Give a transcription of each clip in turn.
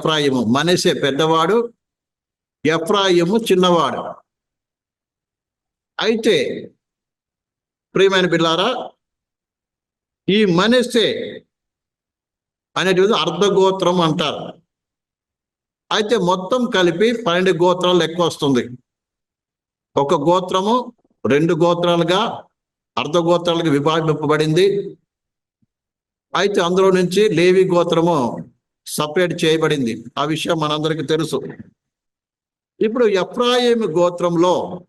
ఎఫ్రాయిము. మనసే పెద్దవాడు ఎఫ్రాయిము చిన్నవాడు. అయితే ప్రియమైన పిల్లారా ఈ మనసే అనేటువంటి అర్ధగోత్రం అంటారు. అయితే మొత్తం కలిపి పన్నెండు గోత్రాలు ఎక్కువ వస్తుంది. ఒక గోత్రము రెండు గోత్రాలుగా అర్ధగోత్రాలుగా విభాగింపబడింది. అయితే అందులో నుంచి లేవి గోత్రము సపరేట్ చేయబడింది. ఆ విషయం మనందరికీ తెలుసు. ఇప్పుడు ఎఫ్రాయిం గోత్రంలో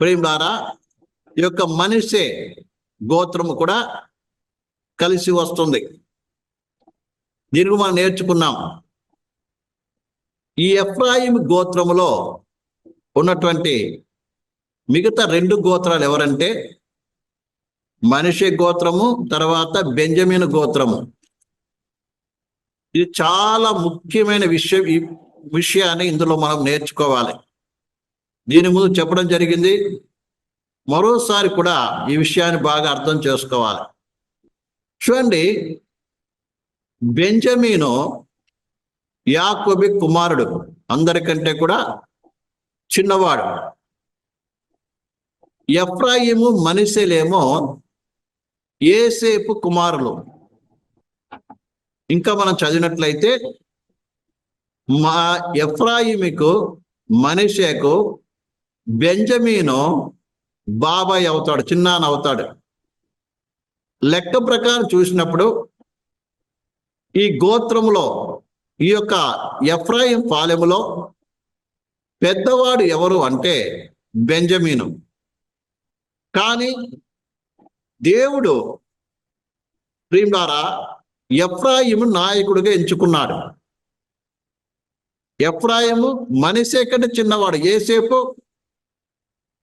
ప్రేమ్లారా ఈ యొక్క మనిషే గోత్రము కూడా కలిసి వస్తుంది. దీనికి మనం నేర్చుకున్నాం. ఈ ఎఫ్రాయిం గోత్రములో ఉన్నటువంటి మిగతా రెండు గోత్రాలు ఎవరంటే మనిషి గోత్రము తర్వాత బెంజమిన్ గోత్రము. ఇది చాలా ముఖ్యమైన విషయం ఈ విషయాన్ని ఇందులో మనం నేర్చుకోవాలి. దీని ముందు చెప్పడం జరిగింది. మరోసారి కూడా ఈ విషయాన్ని బాగా అర్థం చేసుకోవాలి. చూడండి బెంజమీను యాకోబి కుమారుడు అందరికంటే కూడా చిన్నవాడు. ఎఫ్రాయిము మనిషిలేమో ఏసేపు కుమారులు. ఇంకా మనం చదివినట్లయితే మా ఎఫ్రాయిమికు మనిషేకు బెంజమీను బాబాయ్ అవుతాడు చిన్నాన్న అవుతాడు. లెక్క ప్రకారం చూసినప్పుడు ఈ గోత్రములో ఈ యొక్క ఎఫ్రాయిం పాలెములో పెద్దవాడు ఎవరు అంటే బెంజమీను. కానీ దేవుడు ప్రియులారా ఎఫ్రాయిము నాయకుడిగా ఎంచుకున్నాడు. ఎఫ్రాయిము మనిషే కంటే చిన్నవాడు ఏసేపు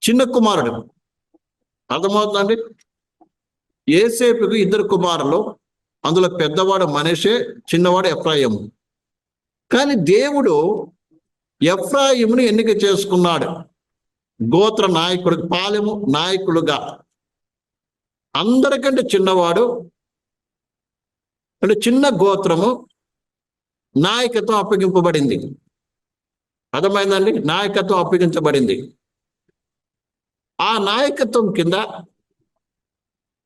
చిన్న కుమారుడు. అర్థమవుతుందండి? ఏసేపుకు ఇద్దరు కుమారులు అందులో పెద్దవాడు మనిషే చిన్నవాడు ఎఫ్రాయిము. కానీ దేవుడు ఎఫ్రాయిమును ఎన్నిక చేసుకున్నాడు. గోత్ర నాయకుడు పాలెము నాయకుడుగా అందరికంటే చిన్నవాడు అంటే చిన్న గోత్రము నాయకత్వం అప్పగింపబడింది. అర్థమైందండి? నాయకత్వం అప్పగించబడింది. ఆ నాయకత్వం కింద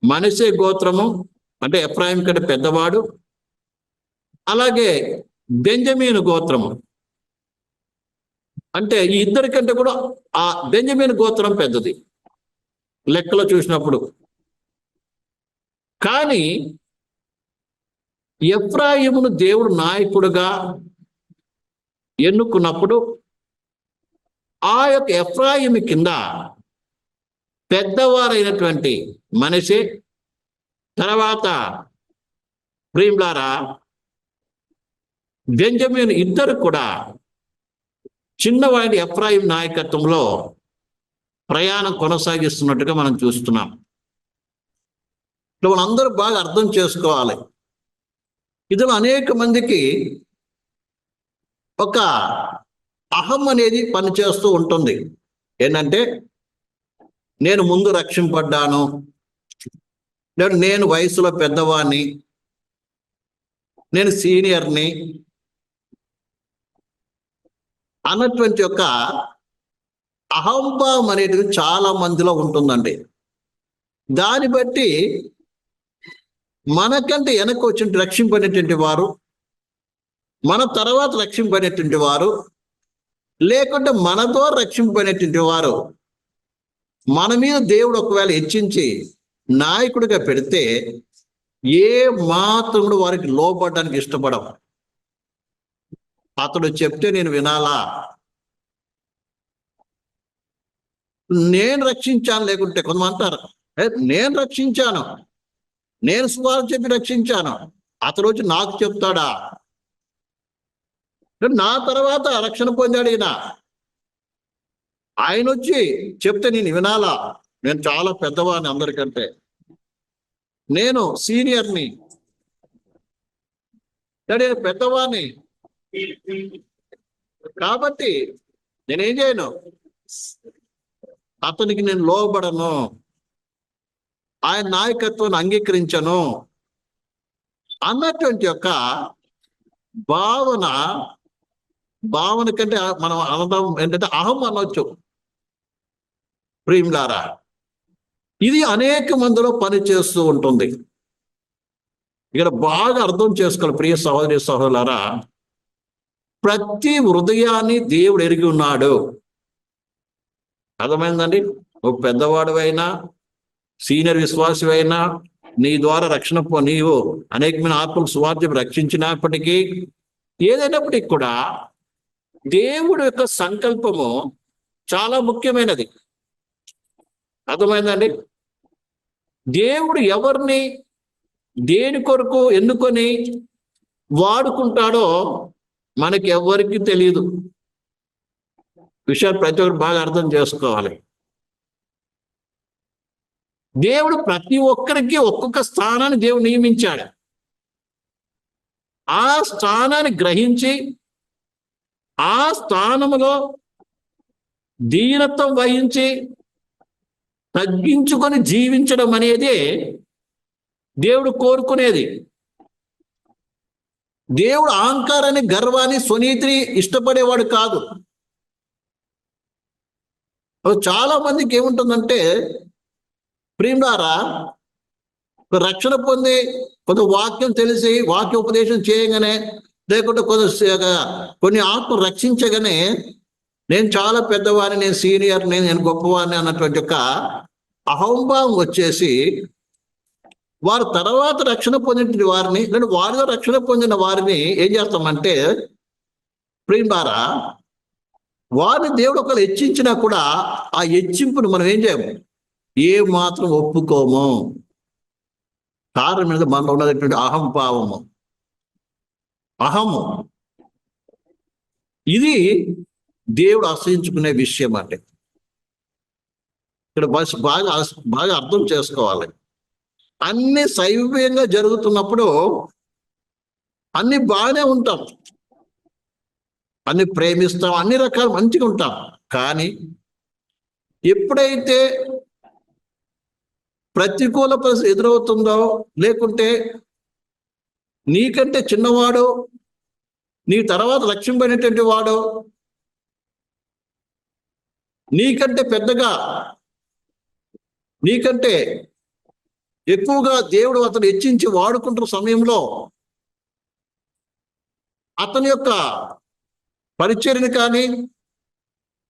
మనిషే గోత్రము అంటే ఎఫ్రాయిం కంటే పెద్దవాడు అలాగే బెంజమీను గోత్రము. అంటే ఈ ఇద్దరికంటే కూడా ఆ బెంజమీన్ గోత్రం పెద్దది. లెక్కలో చూసినప్పుడు. కానీ ఎఫ్రాయిమును దేవుడు నాయకుడుగా ఎన్నుకున్నప్పుడు ఆ యొక్క ఎఫ్రాయిము కింద పెద్దవారైనటువంటి మనిషి తర్వాత ప్రియులారా బెంజమిన్ ఇద్దరు కూడా చిన్నవాడి ఎఫ్రాయిం నాయకత్వంలో ప్రయాణం కొనసాగిస్తున్నట్టుగా మనం చూస్తున్నాం. ఇట్లా మనందరూ బాగా అర్థం చేసుకోవాలి. ఇందులో అనేక మందికి ఒక అహం అనేది పనిచేస్తూ ఉంటుంది. ఏంటంటే నేను ముందు రక్షింపడ్డాను. నేను నేను వయసులో పెద్దవాడిని నేను సీనియర్ని. అన్నటువంటి యొక్క అహంభావం అనేది చాలా మందిలో ఉంటుందండి. దాన్ని బట్టి మనకంటే వెనక్కి వచ్చిన రక్షింపనేటువంటి వారు మన తర్వాత రక్షింపనేటువంటి వారు లేకుంటే మనతో రక్షింపనేటువంటి వారు మన మీద దేవుడు ఒకవేళ హెచ్చించి నాయకుడిగా పెడితే ఏ మాత్రం వారికి లోపడడానికి ఇష్టపడం అతడు చెప్తే నేను వినాలా? నేను రక్షించాను లేకుంటే కొంతమంది అంటారు నేను రక్షించాను నేను సువార్త చెప్పి రక్షించాను. అతడు వచ్చి నాకు చెప్తాడా? నా తర్వాత రక్షణ పొందాడు ఈయన ఆయన వచ్చి చెప్తే నేను వినాలా? నేను చాలా పెద్దవాడిని అందరికంటే. నేను సీనియర్ని. నేను పెద్దవాడిని. కాబట్టి నేనేం చేయను? అతనికి నేను లోబడను. ఆయన నాయకత్వాన్ని అంగీకరించను అన్నటువంటి యొక్క భావన భావన కంటే మనం అనదం ఏంటంటే అహం అనొచ్చు. ప్రియులారా ఇది అనేక మందిలో పని చేస్తూ ఉంటుంది. ఇక్కడ బాగా అర్థం చేసుకోవాలి ప్రియ సహోదరి సహోదరులారా. ప్రతి హృదయాన్ని దేవుడు ఎరిగి ఉన్నాడు. అర్థమైందండి? ఓ పెద్దవాడు అయినా సీనియర్ విశ్వాసి అయినా నీ ద్వారా రక్షణ నీవు అనేకమైన ఆత్మలు స్వార్థం రక్షించినప్పటికీ ఏదైనప్పటికీ కూడా దేవుడు యొక్క సంకల్పము చాలా ముఖ్యమైనది. అర్థమైందండి? దేవుడు ఎవరిని దేని కొరకు ఎన్నుకొని వాడుకుంటాడో మనకి ఎవరికి తెలియదు విషయాలు ప్రతి ఒక్కరు బాగా అర్థం చేసుకోవాలి. దేవుడు ప్రతి ఒక్కరికి ఒక్కొక్క స్థానాన్ని దేవుడు నియమించాడు. ఆ స్థానాన్ని గ్రహించి ఆ స్థానములో దీనత్వం వహించి తగ్గించుకొని జీవించడం అనేది దేవుడు కోరుకునేది. దేవుడు అహంకారాన్ని గర్వాన్ని స్వనీతిని ఇష్టపడేవాడు కాదు. చాలా మందికి ఏముంటుందంటే ప్రియులారా రక్షణ పొంది కొంత వాక్యం తెలిసి వాక్య ఉపదేశం చేయగానే లేకుంటే కొంత కొన్ని ఆత్మ రక్షించగానే నేను చాలా పెద్దవాడిని నేను సీనియర్ నేను నేను గొప్పవాడిని అన్నటువంటి ఒక అహంభావం వచ్చేసి వారు తర్వాత రక్షణ పొందిన వారిని లేదా వారిలో రక్షణ పొందిన వారిని ఏం చేస్తామంటే ప్రియులారా వారిని దేవుడు ఒకరు హెచ్చించినా కూడా ఆ హెచ్చింపును మనం ఏం చేయము? ఏ మాత్రం ఒప్పుకోము. కారణం మీద మనలో ఉన్నటువంటి అహంభావము అహము. ఇది దేవుడు ఆశ్రయించుకునే విషయం అంటే ఇక్కడ బాగా బాగా అర్థం చేసుకోవాలి. అన్ని సైవ్యంగా జరుగుతున్నప్పుడు అన్ని బాగానే ఉంటాం. అన్ని ప్రేమిస్తాం అన్ని రకాలు మంచిగా ఉంటాం. కానీ ఎప్పుడైతే ప్రతికూల పరిస్థితి ఎదురవుతుందో లేకుంటే నీకంటే చిన్నవాడు నీ తర్వాత లక్ష్యం వాడు నీకంటే పెద్దగా నీకంటే ఎక్కువగా దేవుడు అతను హెచ్చించి వాడుకుంటున్న సమయంలో అతని యొక్క పరిచర్ని కానీ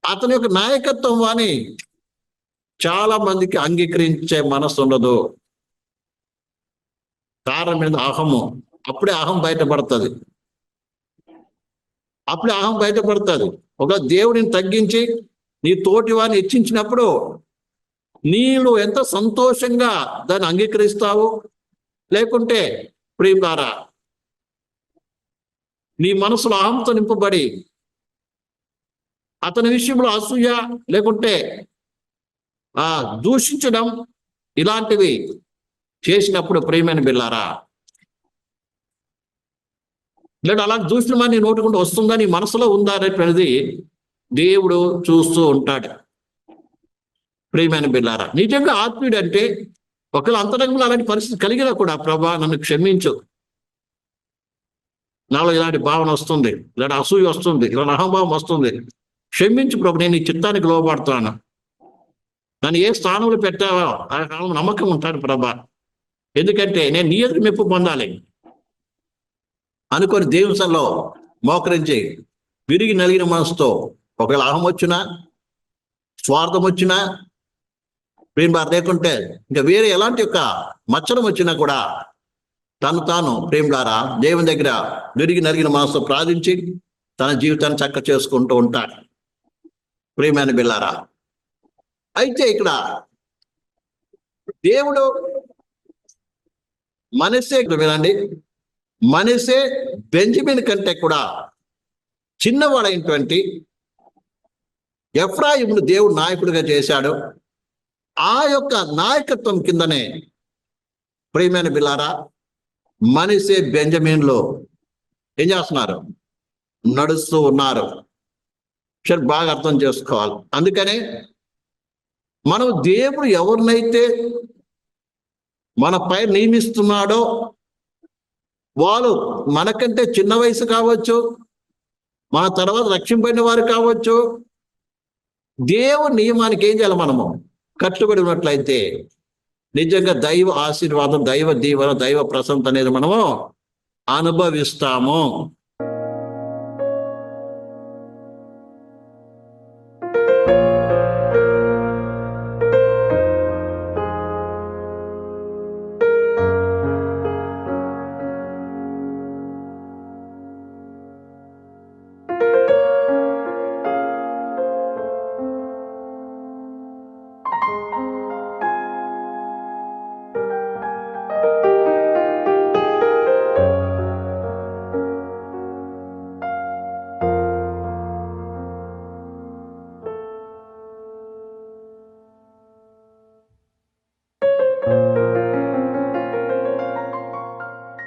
అతని యొక్క నాయకత్వం కానీ చాలా మందికి అంగీకరించే మనసు ఉండదు. కారణం మీద అహము. అప్పుడే అహం బయటపడుతుంది. అప్పుడే అహం బయటపడుతుంది. ఒక దేవుడిని తగ్గించి నీ తోటి వారిని హెచ్చించినప్పుడు నీళ్ళు ఎంత సంతోషంగా దాన్ని అంగీకరిస్తావు? లేకుంటే ప్రియులారా నీ మనసులో అహంతో నింపబడి అతని విషయంలో అసూయ లేకుంటే ఆ దూషించడం ఇలాంటివి చేసినప్పుడు ప్రియమైన బిల్లారా లేదా అలా దూషణమా నీ నోటుకుంటూ వస్తుందా? నీ మనసులో ఉందా అనేటువంటిది దేవుడు చూస్తూ ఉంటాడు. ప్రియమైన బిల్లారా నిజంగా ఆత్మీయుడు అంటే ఒకవేళ అంతరంగంలో అలాంటి పరిస్థితి కలిగినా కూడా ప్రభా నన్ను క్షమించు. నాలో ఇలాంటి భావన వస్తుంది. ఇలాంటి అసూయ వస్తుంది. ఇలాంటి అహంభావం వస్తుంది. క్షమించు ప్రభు నేను ఈ చిత్తానికి లోపడుతున్నాను నన్ను ఏ స్థానంలో పెట్టావో ఆ స్థానంలో నమ్మకం ఉంటాడు ప్రభా. ఎందుకంటే నేను నీ ఎదురు మెప్పు పొందాలి. అనుకొని దేవుసంలో మోకరించి విరిగి నలిగిన మనసుతో ఒకవేళ అహం వచ్చినా స్వార్థం వచ్చినా ప్రేమ లేకుంటే ఇంకా వేరే ఎలాంటి యొక్క మచ్చరం వచ్చినా కూడా తను తాను ప్రేమలారా దేవుని దగ్గర విరిగి నలిగిన మనసుతో ప్రార్థించి తన జీవితాన్ని చక్క చేసుకుంటూ ఉంటాడు. ప్రేమైన బిల్లారా అయితే ఇక్కడ దేవుడు మనసే ఇక్కడ వినండి. మనసే బెంజమిన్ కంటే కూడా చిన్నవాడైనటువంటి ఎఫ్రాయిమును దేవుడు నాయకుడిగా చేశాడు. ఆ యొక్క నాయకత్వం కిందనే ప్రియమైన బిల్లారా మనసే బెంజమిన్లో ఏం చేస్తున్నారు? నడుస్తూ ఉన్నారు. సరే బాగా అర్థం చేసుకోవాలి. అందుకనే మనం దేవుడు ఎవరినైతే మన పై నియమిస్తున్నాడో వాళ్ళు మనకంటే చిన్న వయసు కావచ్చు మన తర్వాత రక్షింపడిన వారు కావచ్చు దేవుని నియమానికి ఏం చేయాలి మనము? కట్టుబడి ఉన్నట్లయితే నిజంగా దైవ ఆశీర్వాదం దైవ దీవెన దైవ ప్రసంత అనేది మనము అనుభవిస్తాము.